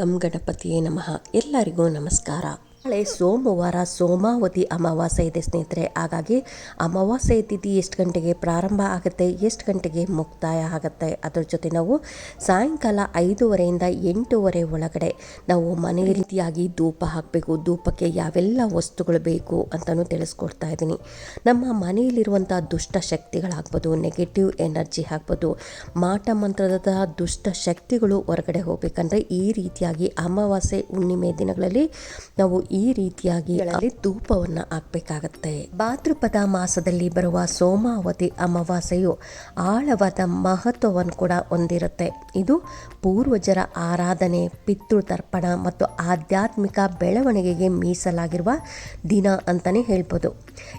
ಗಂ ಗಣಪತಿಯೇ ನಮಃ. ಎಲ್ಲರಿಗೂ ನಮಸ್ಕಾರ. ನಾಳೆ ಸೋಮವಾರ ಸೋಮಾವತಿ ಅಮಾವಾಸ್ಯೆ ಇದೆ, ಸ್ನೇಹಿತರೆ. ಹಾಗಾಗಿ ಅಮಾವಾಸ್ಯೆ ತಿಥಿ ಎಷ್ಟು ಗಂಟೆಗೆ ಪ್ರಾರಂಭ ಆಗುತ್ತೆ, ಎಷ್ಟು ಗಂಟೆಗೆ ಮುಕ್ತಾಯ ಆಗುತ್ತೆ, ಅದ್ರ ಜೊತೆ ನಾವು ಸಾಯಂಕಾಲ ಐದೂವರೆಯಿಂದ ಎಂಟೂವರೆ ಒಳಗಡೆ ನಾವು ಮನೆ ರೀತಿಯಾಗಿ ಧೂಪ ಹಾಕಬೇಕು. ಧೂಪಕ್ಕೆ ಯಾವೆಲ್ಲ ವಸ್ತುಗಳು ಬೇಕು ಅಂತಲೂ ತಿಳಿಸ್ಕೊಡ್ತಾ ಇದ್ದೀನಿ. ನಮ್ಮ ಮನೆಯಲ್ಲಿರುವಂಥ ದುಷ್ಟ ಶಕ್ತಿಗಳಾಗ್ಬೋದು ನೆಗೆಟಿವ್ ಎನರ್ಜಿ ಆಗ್ಬೋದು, ಮಾಟ ಮಂತ್ರದ ದುಷ್ಟ ಶಕ್ತಿಗಳು ಹೊರಗಡೆ ಹೋಗಬೇಕಂದ್ರೆ ಈ ರೀತಿಯಾಗಿ ಅಮಾವಾಸ್ಯೆ ಹುಣ್ಣಿಮೆ ದಿನಗಳಲ್ಲಿ ನಾವು ಈ ರೀತಿಯಾಗಿ ಧೂಪವನ್ನು ಹಾಕ್ಬೇಕಾಗತ್ತೆ. ಭಾದ್ರಪದ ಮಾಸದಲ್ಲಿ ಬರುವ ಸೋಮಾವತಿ ಅಮಾವಾಸ್ಯೆಯು ಆಳವಾದ ಮಹತ್ವವನ್ನು ಕೂಡ ಹೊಂದಿರುತ್ತೆ. ಇದು ಪೂರ್ವಜರ ಆರಾಧನೆ, ಪಿತೃತರ್ಪಣ ಮತ್ತು ಆಧ್ಯಾತ್ಮಿಕ ಬೆಳವಣಿಗೆಗೆ ಮೀಸಲಾಗಿರುವ ದಿನ ಅಂತಲೇ ಹೇಳ್ಬೋದು.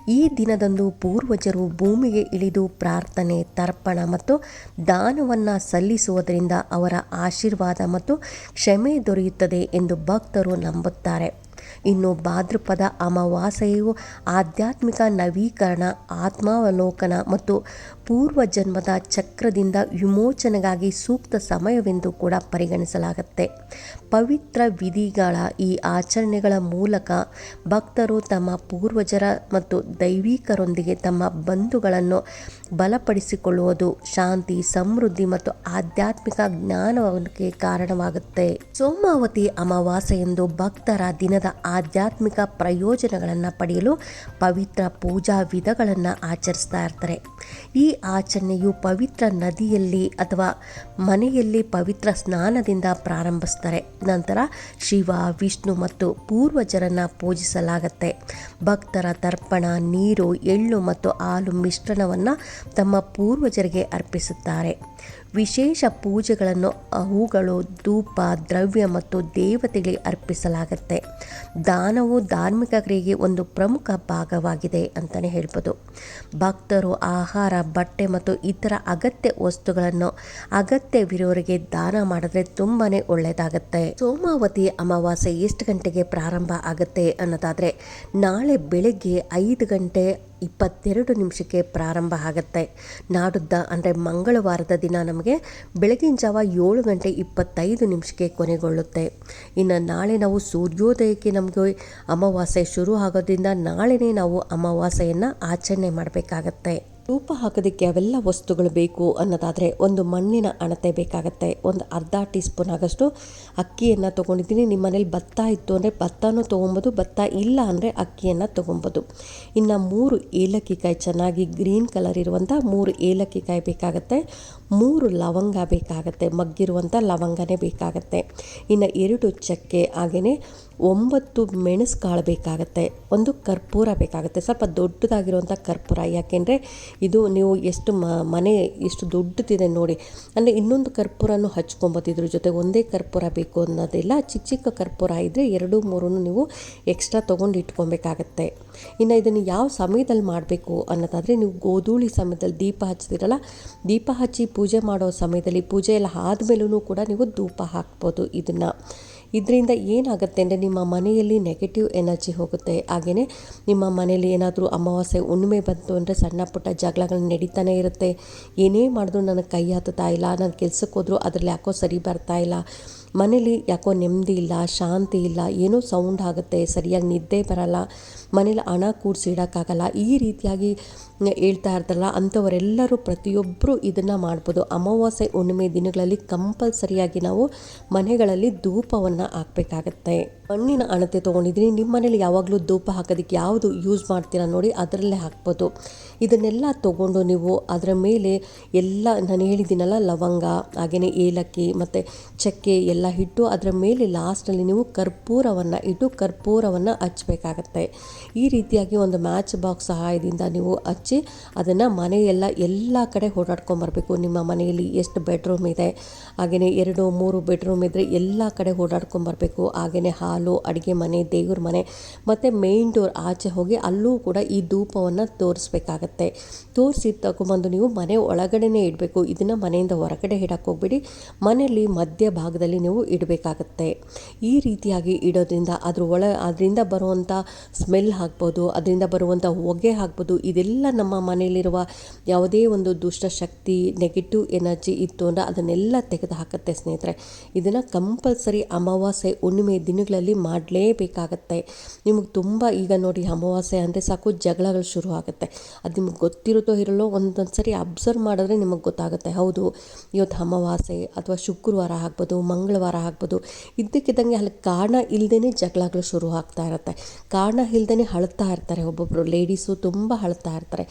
ಈ ದಿನದಂದು ಪೂರ್ವಜರು ಭೂಮಿಗೆ ಇಳಿದು ಪ್ರಾರ್ಥನೆ, ತರ್ಪಣ ಮತ್ತು ದಾನವನ್ನು ಸಲ್ಲಿಸುವುದರಿಂದ ಅವರ ಆಶೀರ್ವಾದ ಮತ್ತು ಕ್ಷಮೆ ದೊರೆಯುತ್ತದೆ ಎಂದು ಭಕ್ತರು ನಂಬುತ್ತಾರೆ. ಇನ್ನು ಭಾದ್ರಪದ ಅಮಾವಾಸ್ಯೆಯು ಆಧ್ಯಾತ್ಮಿಕ ನವೀಕರಣ ಆತ್ಮಾವಲೋಕನ ಮತ್ತು ಪೂರ್ವಜನ್ಮದ ಚಕ್ರದಿಂದ ವಿಮೋಚನೆಗಾಗಿ ಸೂಕ್ತ ಸಮಯವೆಂದು ಕೂಡ ಪರಿಗಣಿಸಲಾಗುತ್ತೆ. ಪವಿತ್ರ ವಿಧಿಗಳ ಈ ಆಚರಣೆಗಳ ಮೂಲಕ ಭಕ್ತರು ತಮ್ಮ ಪೂರ್ವಜರ ಮತ್ತು ದೈವಿಕರೊಂದಿಗೆ ತಮ್ಮ ಬಂಧುಗಳನ್ನು ಬಲಪಡಿಸಿಕೊಳ್ಳುವುದು ಶಾಂತಿ, ಸಮೃದ್ಧಿ ಮತ್ತು ಆಧ್ಯಾತ್ಮಿಕ ಜ್ಞಾನಕ್ಕೆ ಕಾರಣವಾಗುತ್ತೆ. ಸೋಮಾವತಿ ಅಮಾವಾಸ್ಯೆಯಂದು ಭಕ್ತರ ದಿನದ ಆಧ್ಯಾತ್ಮಿಕ ಪ್ರಯೋಜನಗಳನ್ನು ಪಡೆಯಲು ಪವಿತ್ರ ಪೂಜಾ ವಿಧಗಳನ್ನು ಆಚರಿಸ್ತಾ ಇರ್ತಾರೆ. ಈ ಆಚರಣೆಯು ಪವಿತ್ರ ನದಿಯಲ್ಲಿ ಅಥವಾ ಮನೆಯಲ್ಲಿ ಪವಿತ್ರ ಸ್ನಾನದಿಂದ ಪ್ರಾರಂಭಿಸ್ತಾರೆ ನಂತರ ಶಿವ, ವಿಷ್ಣು ಮತ್ತು ಪೂರ್ವಜರನ್ನು ಪೂಜಿಸಲಾಗತ್ತೆ. ಭಕ್ತರ ತರ್ಪಣ, ನೀರು, ಎಳ್ಳು ಮತ್ತು ಹಾಲು ಮಿಶ್ರಣವನ್ನು ತಮ್ಮ ಪೂರ್ವಜರಿಗೆ ಅರ್ಪಿಸುತ್ತಾರೆ. ವಿಶೇಷ ಪೂಜೆಗಳನ್ನು ಅವುಗಳು ಧೂಪ, ದ್ರವ್ಯ ಮತ್ತು ದೇವತೆಗಳಿಗೆ ಅರ್ಪಿಸಲಾಗುತ್ತೆ. ದಾನವು ಧಾರ್ಮಿಕ ಕ್ರಿಯೆಗೆ ಒಂದು ಪ್ರಮುಖ ಭಾಗವಾಗಿದೆ ಅಂತಲೇ ಹೇಳ್ಬೋದು. ಭಕ್ತರು ಆಹಾರ, ಬಟ್ಟೆ ಮತ್ತು ಇತರ ಅಗತ್ಯ ವಸ್ತುಗಳನ್ನು ಅಗತ್ಯವಿರೋರಿಗೆ ದಾನ ಮಾಡಿದ್ರೆ ತುಂಬಾ ಒಳ್ಳೆಯದಾಗುತ್ತೆ. ಸೋಮಾವತಿ ಅಮಾವಾಸ್ಯೆ ಎಷ್ಟು ಗಂಟೆಗೆ ಪ್ರಾರಂಭ ಆಗುತ್ತೆ ಅನ್ನೋದಾದರೆ ನಾಳೆ ಬೆಳಗ್ಗೆ ಐದು ಗಂಟೆ ಇಪ್ಪತ್ತೆರಡು ನಿಮಿಷಕ್ಕೆ ಪ್ರಾರಂಭ ಆಗುತ್ತೆ. ನಾಡುದ್ದ ಅಂದರೆ ಮಂಗಳವಾರದ ದಿನ ನಮಗೆ ಬೆಳಗಿನ ಜಾವ ಏಳು ಗಂಟೆ ಇಪ್ಪತ್ತೈದು ನಿಮಿಷಕ್ಕೆ ಕೊನೆಗೊಳ್ಳುತ್ತೆ. ಇನ್ನು ನಾಳೆ ನಾವು ಸೂರ್ಯೋದಯಕ್ಕೆ ನಮಗೆ ಅಮಾವಾಸ್ಯೆ ಶುರು ಆಗೋದ್ರಿಂದ ನಾಳೆನೇ ನಾವು ಅಮಾವಾಸ್ಯೆಯನ್ನು ಆಚರಣೆ ಮಾಡಬೇಕಾಗತ್ತೆ. ಧೂಪ ಹಾಕೋದಕ್ಕೆ ಅವೆಲ್ಲ ವಸ್ತುಗಳು ಬೇಕು ಅನ್ನೋದಾದರೆ ಒಂದು ಮಣ್ಣಿನ ಅಣತೆ ಬೇಕಾಗತ್ತೆ. ಒಂದು ಅರ್ಧ ಟೀ ಸ್ಪೂನ್ ಆಗಷ್ಟು ಅಕ್ಕಿಯನ್ನು ತೊಗೊಂಡಿದ್ದೀನಿ. ನಿಮ್ಮ ಮನೇಲಿ ಭತ್ತ ಇತ್ತು ಅಂದರೆ ಭತ್ತನೂ ತೊಗೊಬೋದು, ಭತ್ತ ಇಲ್ಲ ಅಂದರೆ ಅಕ್ಕಿಯನ್ನು ತೊಗೊಬೋದು. ಇನ್ನು ಮೂರು ಏಲಕ್ಕಿ ಕಾಯಿ ಚೆನ್ನಾಗಿ ಗ್ರೀನ್ ಕಲರ್ ಇರುವಂಥ ಮೂರು ಏಲಕ್ಕಿ ಕಾಯಿ ಬೇಕಾಗತ್ತೆ. ಮೂರು ಲವಂಗ ಬೇಕಾಗತ್ತೆ ಮಗ್ಗಿರುವಂಥ ಲವಂಗನೇ ಬೇಕಾಗತ್ತೆ. ಇನ್ನು ಎರಡು ಚಕ್ಕೆ ಹಾಗೆಯೇ ಒಂಬತ್ತು ಮೆಣಸು ಕಾಳು ಬೇಕಾಗುತ್ತೆ, ಒಂದು ಕರ್ಪೂರ ಬೇಕಾಗುತ್ತೆ. ಸ್ವಲ್ಪ ದೊಡ್ಡದಾಗಿರುವಂಥ ಕರ್ಪೂರ, ಯಾಕೆಂದರೆ ಇದು ನೀವು ಎಷ್ಟು ಮನೆ ಎಷ್ಟು ದೊಡ್ಡದಿದೆ ನೋಡಿ, ಅಂದರೆ ಇನ್ನೊಂದು ಕರ್ಪೂರನೂ ಹಚ್ಕೊಬೋದು ಇದ್ರ ಜೊತೆ ಒಂದೇ ಕರ್ಪೂರ ಬೇಕು ಅನ್ನೋದಿಲ್ಲ. ಚಿಕ್ಕ ಚಿಕ್ಕ ಕರ್ಪೂರ ಇದ್ದರೆ ಎರಡು ಮೂರೂ ನೀವು ಎಕ್ಸ್ಟ್ರಾ ತೊಗೊಂಡು ಇಟ್ಕೊಬೇಕಾಗತ್ತೆ. ಇನ್ನು ಇದನ್ನು ಯಾವ ಸಮಯದಲ್ಲಿ ಮಾಡಬೇಕು ಅನ್ನೋದಾದರೆ, ನೀವು ಗೋಧೂಳಿ ಸಮಯದಲ್ಲಿ ದೀಪ ಹಚ್ಚಿದಿರಲ್ಲ ದೀಪ ಹಚ್ಚಿ ಪೂಜೆ ಮಾಡೋ ಸಮಯದಲ್ಲಿ ಪೂಜೆ ಎಲ್ಲ ಆದಮೇಲೂ ಕೂಡ ನೀವು ಧೂಪ ಹಾಕ್ಬೋದು ಇದನ್ನು. ಇದರಿಂದ ಏನಾಗುತ್ತೆ ಅಂದರೆ ನಿಮ್ಮ ಮನೆಯಲ್ಲಿ ನೆಗೆಟಿವ್ ಎನರ್ಜಿ ಹೋಗುತ್ತೆ. ಹಾಗೆಯೇ ನಿಮ್ಮ ಮನೆಯಲ್ಲಿ ಏನಾದರೂ ಅಮಾವಾಸ್ಯೆ, ಹುಣ್ಣಿಮೆ ಬಂತು ಅಂದರೆ ಸಣ್ಣ ಪುಟ್ಟ ಜಗಳಗಳು ನಡೀತಾನೆ ಇರುತ್ತೆ. ಏನೇ ಮಾಡಿದ್ರು ನನಗೆ ಕೈ ಹತ್ತುತ್ತಾ ಇಲ್ಲ, ನಾನು ಕೆಲ್ಸಕ್ಕೆ ಹೋದರೂ ಅದರಲ್ಲಿ ಯಾಕೋ ಸರಿ ಬರ್ತಾ ಇಲ್ಲ. ಮನೇಲಿ ಯಾಕೋ ನೆಮ್ಮದಿ ಇಲ್ಲ, ಶಾಂತಿ ಇಲ್ಲ, ಏನೋ ಸೌಂಡ್ ಆಗುತ್ತೆ, ಸರಿಯಾಗಿ ನಿದ್ದೆ ಬರಲ್ಲ, ಮನೇಲಿ ಹಣ ಕೂಡಿಸಿ ಇಡೋಕ್ಕಾಗಲ್ಲ, ಈ ರೀತಿಯಾಗಿ ಹೇಳ್ತಾ ಇರ್ತಾರಲ್ಲ, ಅಂಥವರೆಲ್ಲರೂ ಪ್ರತಿಯೊಬ್ಬರು ಇದನ್ನು ಮಾಡ್ಬೋದು. ಅಮಾವಾಸ್ಯೆ, ಹುಣ್ಣಿಮೆ ದಿನಗಳಲ್ಲಿ ಕಂಪಲ್ಸರಿಯಾಗಿ ನಾವು ಮನೆಗಳಲ್ಲಿ ಧೂಪವನ್ನು ಹಾಕಬೇಕಾಗತ್ತೆ. ಮಣ್ಣಿನ ಅಣತೆ ತೊಗೊಂಡಿದ್ದೀನಿ, ನಿಮ್ಮ ಮನೇಲಿ ಯಾವಾಗಲೂ ಧೂಪ ಹಾಕೋದಕ್ಕೆ ಯಾವುದು ಯೂಸ್ ಮಾಡ್ತೀರಾ ನೋಡಿ, ಅದರಲ್ಲೇ ಹಾಕ್ಬೋದು. ಇದನ್ನೆಲ್ಲ ತೊಗೊಂಡು ನೀವು ಅದರ ಮೇಲೆ ಎಲ್ಲ, ನಾನು ಹೇಳಿದ್ದೀನಲ್ಲ, ಲವಂಗ ಹಾಗೆಯೇ ಏಲಕ್ಕಿ, ಮತ್ತು ಚಕ್ಕೆ ಎಲ್ಲ ಇಟ್ಟು ಅದರ ಮೇಲೆ ಲಾಸ್ಟಲ್ಲಿ ನೀವು ಕರ್ಪೂರವನ್ನು ಇಟ್ಟು ಕರ್ಪೂರವನ್ನು ಹಚ್ಚಬೇಕಾಗತ್ತೆ ಈ ರೀತಿಯಾಗಿ ಒಂದು ಮ್ಯಾಚ್ ಬಾಕ್ಸ್ ಸಹಾಯದಿಂದ ನೀವು ಹಚ್ಚಿ ಅದನ್ನು ಮನೆಯೆಲ್ಲ ಎಲ್ಲ ಕಡೆ ಓಡಾಡ್ಕೊಂಬರ್ಬೇಕು ನಿಮ್ಮ ಮನೆಯಲ್ಲಿ ಎಷ್ಟು ಬೆಡ್ರೂಮ್ ಇದೆ ಹಾಗೆಯೇ ಎರಡು, ಮೂರು ಬೆಡ್ರೂಮ್ ಇದ್ದರೆ ಎಲ್ಲ ಕಡೆ ಓಡಾಡ್ಕೊಂಬರ್ಬೇಕು ಹಾಗೆಯೇ ಹಾಲು, ಅಡುಗೆ ಮನೆ, ದೇವ್ರ ಮನೆ, ಮತ್ತು ಮೇನ್ ಡೋರ್ ಆಚೆ ಹೋಗಿ ಅಲ್ಲೂ ಕೂಡ ಈ ಧೂಪವನ್ನು ತೋರಿಸ್ಬೇಕಾಗತ್ತೆ. ತೋರಿಸಿ ತಗೊಂಬಂದು ನೀವು ಮನೆ ಒಳಗಡೆನೇ ಇಡಬೇಕು. ಇದನ್ನು ಮನೆಯಿಂದ ಹೊರಗಡೆ ಇಡಕ್ಕೆ ಹೋಗ್ಬಿಡಿ. ಮನೆಯಲ್ಲಿ ಮಧ್ಯ ಭಾಗದಲ್ಲಿ ನೀವು ನೀವು ಇಡಬೇಕಾಗತ್ತೆ. ಈ ರೀತಿಯಾಗಿ ಇಡೋದ್ರಿಂದ ಅದ್ರ ಒಳ, ಅದರಿಂದ ಬರುವಂಥ ಸ್ಮೆಲ್ ಆಗ್ಬೋದು, ಅದರಿಂದ ಬರುವಂಥ ಹೊಗೆ ಆಗ್ಬೋದು, ಇದೆಲ್ಲ ನಮ್ಮ ಮನೆಯಲ್ಲಿರುವ ಯಾವುದೇ ಒಂದು ದುಷ್ಟ ಶಕ್ತಿ ನೆಗೆಟಿವ್ ಎನರ್ಜಿ ಇತ್ತು ಅಂದರೆ ಅದನ್ನೆಲ್ಲ ತೆಗೆದು ಹಾಕುತ್ತೆ ಸ್ನೇಹಿತರೆ. ಇದನ್ನು ಕಂಪಲ್ಸರಿ ಅಮಾವಾಸ್ಯೆ, ಹುಣ್ಣಿಮೆ ದಿನಗಳಲ್ಲಿ ಮಾಡಲೇಬೇಕಾಗತ್ತೆ. ನಿಮಗೆ ತುಂಬ ಈಗ ನೋಡಿ ಅಮಾವಾಸ್ಯೆ ಅಂದರೆ ಸಾಕು ಜಗಳಗಳು ಶುರು ಆಗುತ್ತೆ. ಅದು ನಿಮ್ಗೆ ಗೊತ್ತಿರುತ್ತೋ ಇರಲೋ ಒಂದೊಂದು ಸರಿ ಅಬ್ಸರ್ವ್ ಮಾಡಿದ್ರೆ ನಿಮಗೆ ಗೊತ್ತಾಗುತ್ತೆ. ಹೌದು, ಇವತ್ತು ಅಮಾವಾಸ್ಯೆ ಅಥವಾ ಶುಕ್ರವಾರ ಆಗ್ಬೋದು, ಮಂಗಳವಾರ ಆಗ್ಬೋದು. ಇದ್ದಕ್ಕಿದ್ದಂಗೆ ಅಲ್ಲಿ ಕಾರಣ ಇಲ್ಲದೇ ಜಗಳಗಳು ಶುರು ಆಗ್ತಾ ಇರುತ್ತೆ. ಕಾರಣ ಇಲ್ಲದೇ ಅಳ್ತಾ ಇರ್ತಾರೆ ಒಬ್ಬೊಬ್ಬರು ಲೇಡೀಸು ತುಂಬ ಅಳ್ತಾ ಇರ್ತಾರೆ.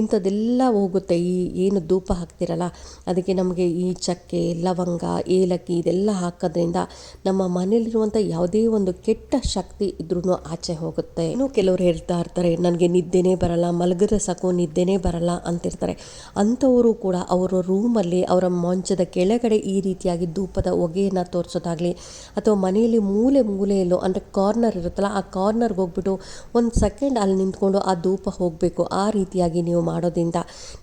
ಇಂಥದ್ದೆಲ್ಲ ಹೋಗುತ್ತೆ. ಈ ಏನು ಧೂಪ ಹಾಕ್ತಿರಲ್ಲ, ಅದಕ್ಕೆ ನಮಗೆ ಈ ಚಕ್ಕೆ, ಲವಂಗ, ಏಲಕ್ಕಿ ಇದೆಲ್ಲ ಹಾಕೋದ್ರಿಂದ ನಮ್ಮ ಮನೇಲಿರುವಂಥ ಯಾವುದೇ ಒಂದು ಕೆಟ್ಟ ಶಕ್ತಿ ಇದ್ರೂ ಆಚೆ ಹೋಗುತ್ತೆ. ಇನ್ನೂ ಕೆಲವರು ಹೇಳ್ತಾ ಇರ್ತಾರೆ, ನನಗೆ ನಿದ್ದೆನೇ ಬರಲ್ಲ, ಮಲಗಿದ್ರೆ ಸಾಕು, ನಿದ್ದೆನೇ ಬರಲ್ಲ ಅಂತಿರ್ತಾರೆ. ಅಂಥವರು ಕೂಡ ಅವರ ರೂಮಲ್ಲಿ ಅವರ ಮಂಚದ ಕೆಳಗಡೆ ಈ ರೀತಿಯಾಗಿ ಧೂಪದ ಹೊಗೆಯನ್ನು ತೋರಿಸೋದಾಗಲಿ ಅಥವಾ ಮನೆಯಲ್ಲಿ ಮೂಲೆ ಮೂಲೆಯಲ್ಲೋ ಅಂದರೆ ಕಾರ್ನರ್ ಇರುತ್ತಲ್ಲ, ಆ ಕಾರ್ನರ್ಗೆ ಹೋಗ್ಬಿಟ್ಟು ಒಂದು ಸೆಕೆಂಡ್ ಅಲ್ಲಿ ನಿಂತ್ಕೊಂಡು ಆ ಧೂಪ ಹೋಗಬೇಕು. ಆ ರೀತಿಯಾಗಿ ನೀವು ಮಾಡೋದ್ರಿಂದ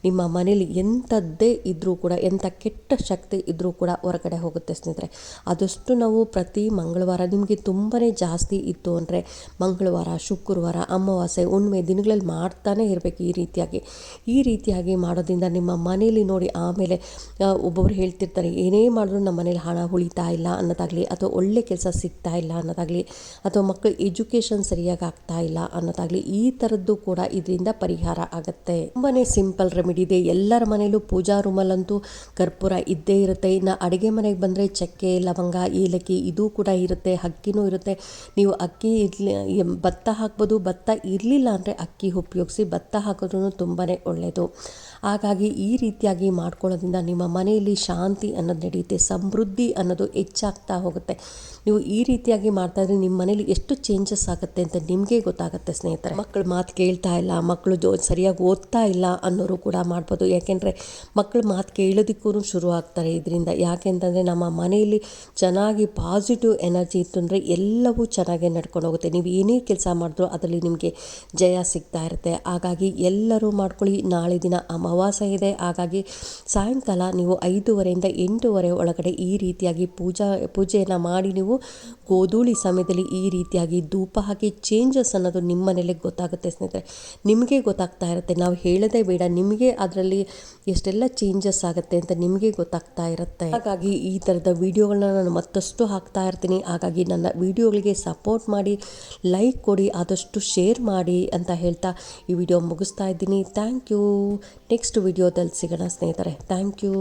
ನಿಮ್ಮ ಮನೇಲಿ ಎಂಥದ್ದೇ ಇದ್ದರೂ ಕೂಡ, ಎಂಥ ಕೆಟ್ಟ ಶಕ್ತಿ ಇದ್ದರೂ ಕೂಡ ಹೊರಗಡೆ ಹೋಗುತ್ತೆ ಸ್ನೇಹಿತರೆ. ಆದಷ್ಟು ನಾವು ಪ್ರತಿ ಮಂಗಳವಾರ, ನಿಮಗೆ ತುಂಬಾ ಜಾಸ್ತಿ ಇತ್ತು ಅಂದರೆ ಮಂಗಳವಾರ, ಶುಕ್ರವಾರ, ಅಮಾವಾಸ್ಯೆ ಉಣ್ಮೆ ದಿನಗಳಲ್ಲಿ ಮಾಡ್ತಾನೆ ಇರಬೇಕು ಈ ರೀತಿಯಾಗಿ. ಈ ರೀತಿಯಾಗಿ ಮಾಡೋದ್ರಿಂದ ನಿಮ್ಮ ಮನೇಲಿ ನೋಡಿ ಆಮೇಲೆ ಒಬ್ಬೊಬ್ಬರು ಹೇಳ್ತಿರ್ತಾರೆ, ಏನೇ ಮಾಡಿದ್ರು ನಮ್ಮ ಮನೇಲಿ ಹಣ ಉಳಿತಾ ಇಲ್ಲ. ಅನ್ನೋದಾಗಲಿ, ಅಥವಾ ಒಳ್ಳೆ ಕೆಲಸ ಸಿಗ್ತಾ ಇಲ್ಲ ಅನ್ನೋದಾಗಲಿ, ಅಥವಾ ಮಕ್ಕಳು ಎಜುಕೇಷನ್ ಸರಿಯಾಗಿ ಆಗ್ತಾ ಇಲ್ಲ ಅನ್ನೋದಾಗಲಿ, ಈ ಥರದ್ದು ಕೂಡ ಇದರಿಂದ ಪರಿಹಾರ ಆಗುತ್ತೆ. ತುಂಬಾ ಸಿಂಪಲ್ ರೆಮಿಡಿ ಇದೆ. ಎಲ್ಲರ ಮನೆಯಲ್ಲೂ ಪೂಜಾ ರೂಮಲ್ಲಂತೂ ಕರ್ಪೂರ ಇದ್ದೇ ಇರುತ್ತೆ. ಇನ್ನು ಅಡುಗೆ ಮನೆಗೆ ಬಂದರೆ ಚಕ್ಕೆ, ಲವಂಗ, ಏಲಕ್ಕಿ, ಇದು ಕೂಡ ಇರುತ್ತೆ. ಅಕ್ಕಿನೂ ಇರುತ್ತೆ. ನೀವು ಅಕ್ಕಿ ಇರಲಿ, ಭತ್ತ ಹಾಕ್ಬೋದು. ಭತ್ತ ಇರಲಿಲ್ಲ ಅಂದರೆ ಅಕ್ಕಿ ಉಪಯೋಗಿಸಿ ಭತ್ತ ಹಾಕಿದ್ರೂ ತುಂಬಾ ಒಳ್ಳೆಯದು ಹಾಗಾಗಿ ಈ ರೀತಿಯಾಗಿ ಮಾಡ್ಕೊಳ್ಳೋದ್ರಿಂದ ನಿಮ್ಮ ಮನೆಯಲ್ಲಿ ಶಾಂತಿ ಅನ್ನೋದು ನಡೆಯುತ್ತೆ ಸಮೃದ್ಧಿ ಅನ್ನೋದು ಹೆಚ್ಚಾಗ್ತಾ ಹೋಗುತ್ತೆ. ನೀವು ಈ ರೀತಿಯಾಗಿ ಮಾಡ್ತಾ ಇದ್ರೆ ನಿಮ್ಮ ಮನೇಲಿ ಎಷ್ಟು ಚೇಂಜಸ್ ಆಗುತ್ತೆ ಅಂತ ನಿಮಗೆ ಗೊತ್ತಾಗುತ್ತೆ ಸ್ನೇಹಿತರೆ. ಮಕ್ಕಳು ಮಾತು ಕೇಳ್ತಾ ಇಲ್ಲ ಮಕ್ಕಳು ಜೋ ಸರಿಯಾಗಿ ಓದ್ತಾ ಇಲ್ಲ ಅನ್ನೋರು ಕೂಡ ಮಾಡ್ಬೋದು. ಯಾಕೆಂದರೆ ಮಕ್ಕಳು ಮಾತು ಕೇಳೋದಕ್ಕೂ ಶುರು ಆಗ್ತಾರೆ ಇದರಿಂದ. ಯಾಕೆಂತಂದರೆ ನಮ್ಮ ಮನೆಯಲ್ಲಿ ಚೆನ್ನಾಗಿ ಪಾಸಿಟಿವ್ ಎನರ್ಜಿ ಇತ್ತು ಅಂದರೆ ಎಲ್ಲವೂ ಚೆನ್ನಾಗಿ ನಡ್ಕೊಂಡು ಹೋಗುತ್ತೆ. ನೀವು ಏನೇ ಕೆಲಸ ಮಾಡಿದ್ರೂ ಅದರಲ್ಲಿ ನಿಮಗೆ ಜಯ ಸಿಗ್ತಾ ಇರುತ್ತೆ. ಹಾಗಾಗಿ ಎಲ್ಲರೂ ಮಾಡ್ಕೊಳ್ಳಿ. ನಾಳೆ ದಿನ ಅಮಾವಾಸ್ಯೆ ಇದೆ. ಹಾಗಾಗಿ ಸಾಯಂಕಾಲ ನೀವು ಐದೂವರೆಯಿಂದ ಎಂಟೂವರೆ ಒಳಗಡೆ ಈ ರೀತಿಯಾಗಿ ಪೂಜಾ, ಪೂಜೆಯನ್ನು ಮಾಡಿ ನೀವು ಗೋಧೂಳಿ ಸಮಯದಲ್ಲಿ ಈ ರೀತಿಯಾಗಿ ಧೂಪ ಹಾಕಿ ಚೇಂಜಸ್ ಅನ್ನೋದು ನಿಮ್ಮ ಮನೇಲಿ ಗೊತ್ತಾಗುತ್ತೆ ಸ್ನೇಹಿತರೆ. ನಿಮಗೆ ಗೊತ್ತಾಗ್ತಾ ಇರುತ್ತೆ. ನಾವು ಹೇಳೋದೇ ಬೇಡ. ನಿಮಗೆ ಅದರಲ್ಲಿ ಎಷ್ಟೆಲ್ಲ ಚೇಂಜಸ್ ಆಗುತ್ತೆ ಅಂತ ನಿಮಗೆ ಗೊತ್ತಾಗ್ತಾ ಇರುತ್ತೆ. ಹಾಗಾಗಿ ಈ ಥರದ ವಿಡಿಯೋಗಳನ್ನ ನಾನು ಮತ್ತಷ್ಟು ಹಾಕ್ತಾ ಇರ್ತೀನಿ. ಹಾಗಾಗಿ ನನ್ನ ವಿಡಿಯೋಗಳಿಗೆ ಸಪೋರ್ಟ್ ಮಾಡಿ ಲೈಕ್ ಕೊಡಿ, ಆದಷ್ಟು ಶೇರ್ ಮಾಡಿ ಅಂತ ಹೇಳ್ತಾ ಈ ವಿಡಿಯೋ ಮುಗಿಸ್ತಾ ಇದ್ದೀನಿ. ಥ್ಯಾಂಕ್ ಯು ನೆಕ್ಸ್ಟ್ ವಿಡಿಯೋದಲ್ಲಿ ಸಿಗೋಣ ಸ್ನೇಹಿತರೆ. Thank you